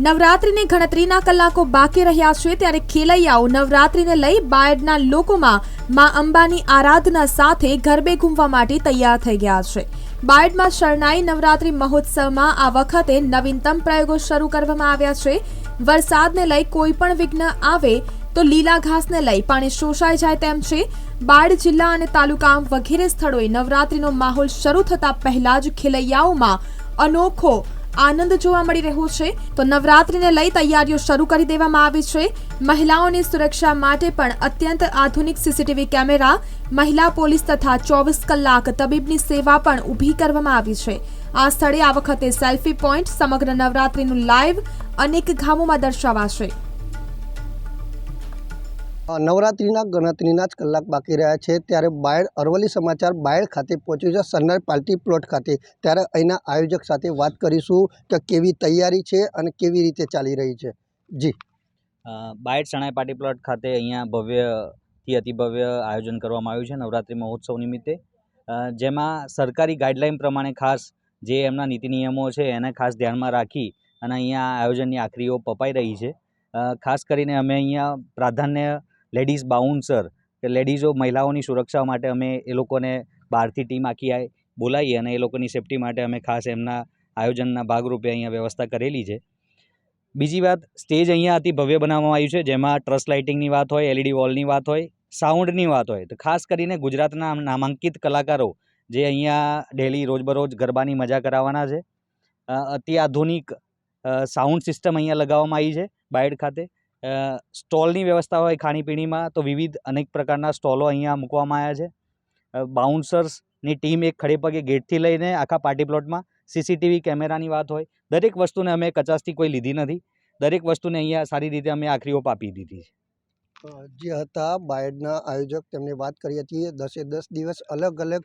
નવરાત્રિની ગણતરીના કલાકો બાકી રહ્યા છે ત્યારે ખેલૈયાઓ નવરાત્રિને લઈ બાયડના લોકોમાં મા અંબાની આરાધના સાથે ગરબે ઘૂમવા માટે તૈયાર થઈ ગયા છે. બાયડમાં શરણાઈ નવરાત્રિ મહોત્સવમાં આ વખતે નવીનતમ પ્રયોગો શરૂ કરવામાં આવ્યા છે. વરસાદને લઈ કોઈ પણ વિઘ્ન આવે તો લીલા ઘાસને લઈ પાણી શોષાઈ જાય તેમ છે. બાયડ જિલ્લા અને તાલુકા વગેરે સ્થળોએ નવરાત્રિનો માહોલ શરૂ થતા પહેલા જ ખેલૈયાઓમાં અનોખો આનંદ જોવા મળી રહ્યો છે. તો નવરાત્રિને લઈ તૈયારીઓ શરૂ કરી દેવામાં આવી છે. મહિલાઓની સુરક્ષા માટે પણ અત્યંત આધુનિક સીસીટીવી કેમેરા, મહિલા પોલીસ તથા ચોવીસ કલાક તબીબની સેવા પણ ઊભી કરવામાં આવી છે. આ સ્થળે આ વખતે સેલ્ફી પોઈન્ટ સમગ્ર નવરાત્રિનું લાઈવ અનેક ગામોમાં દર્શાવાશે. નવરાત્રિના ગણતરીના જ કલાક બાકી રહ્યા છે. ત્યારે બાયડ અરવલ્લી સમાચાર બાયડ ખાતે પહોંચ્યું છે. સન્નર પાર્ટી પ્લોટ ખાતે. ત્યારે અહીંના આયોજક સાથે વાત કરીશું કે કેવી તૈયારી છે અને કેવી રીતે ચાલી રહી છે. જી. બાયડ શણાઈ પાર્ટી પ્લોટ ખાતે અહીંયા ભવ્યથી અતિભવ્ય આયોજન કરવામાં આવ્યું છે નવરાત્રિ મહોત્સવ નિમિત્તે. જેમાં સરકારી ગાઈડલાઈન પ્રમાણે ખાસ જે એમના નીતિ નિયમો છે એને ખાસ ધ્યાનમાં રાખી અને અહીંયા આયોજનની આખરીઓ પપાઈ રહી છે. ખાસ કરીને અમે અહીંયા પ્રાધાન્ય લેડીઝ બાઉન્સર, કે લેડીઝો મહિલાઓની સુરક્ષા માટે અમે એ લોકોને બહારથી ટીમ આખી બોલાવી અને એ લોકોની સેફટી માટે અમે ખાસ એમના આયોજનના ભાગરૂપે અહીંયા વ્યવસ્થા કરેલી છે. બીજી વાત, સ્ટેજ અહીંયા અતિ ભવ્ય બનાવવામાં આવ્યું છે, જેમાં ટ્રસ્ટ લાઇટિંગની વાત હોય, એલઈડી વોલની વાત હોય, સાઉન્ડની વાત હોય. તો ખાસ કરીને ગુજરાતના નામાંકિત કલાકારો જે અહીંયા ડેલી રોજબરોજ ગરબાની મજા કરાવવાના છે. અતિ આધુનિક સાઉન્ડ સિસ્ટમ અહીંયા લગાવવામાં આવી છે, બાયડ ખાતે. સ્ટોલની વ્યવસ્થા હોય ખાણીપીણીમાં, તો વિવિધ અનેક પ્રકારના સ્ટોલો અહીંયા મૂકવામાં આવ્યા છે. બાઉન્સર્સની ટીમ એક ખડે પગે ગેટથી લઈને આખા પાર્ટી પ્લોટમાં સીસીટીવી કેમેરાની વાત હોય. દરેક વસ્તુને અમે કચાસથી કોઈ લીધી નથી. દરેક વસ્તુને અહીંયા સારી રીતે અમે આખરીઓ આપી દીધી છે. જે હતા બાયડના આયોજક તેમણે વાત કરી હતી દસે દસ દિવસ અલગ અલગ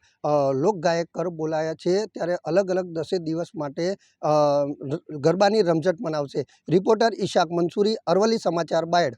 લોકગાયકર બોલાયા છે, ત્યારે અલગ અલગ દસે દિવસ માટે ગરબાની રમઝટ મનાવશે. રિપોર્ટર ઈશાક મંસૂરી, અરવલ્લી સમાચાર બાયડ.